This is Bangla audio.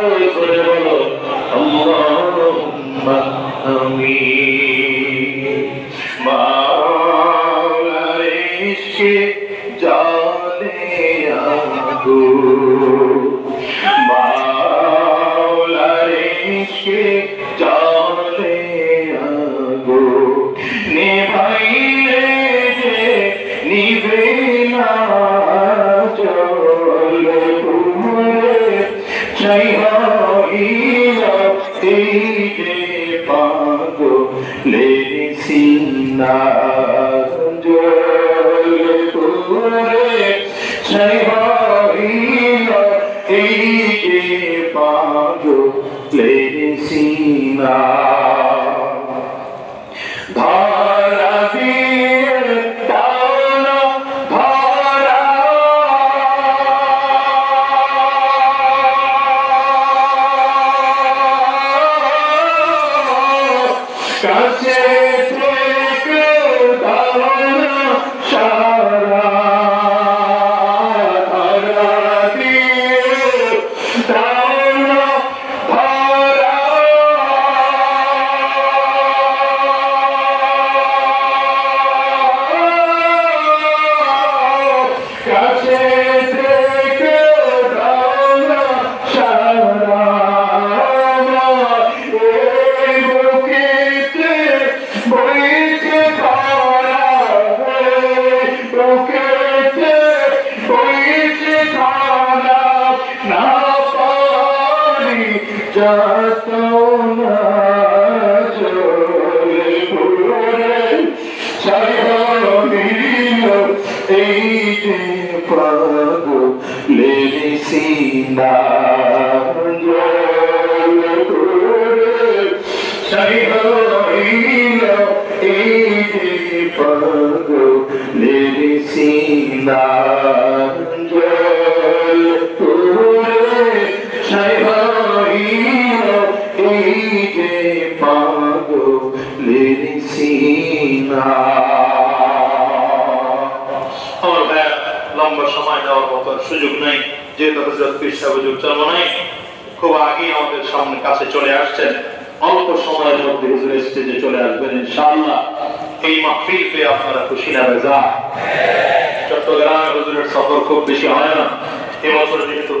করে বলো মাওলার ইশকে জানে আগো ইশকে জানে পাগো লেরি সিনা পাগো লেরি সিনা ধারণা সারা যত না জলে পুরে যে পাগ সিনা লম্বা সময় দেওয়ার মতো সুযোগ নেই। যেহেতু হজরত সাহেব হুজুর জন্ম নেই, খুব আগে আমাদের সামনে কাছে চলে আসছেন। অল্প সময়ের মধ্যে হুজুর স্টেজে চলে আসবেন ইনশাআল্লাহ। এই মাহফিল পেয়ে আপনারা খুশি না বেজা। চট্টগ্রামে হুজুরের সফর খুব বেশি হয় না। এবছর যেহেতু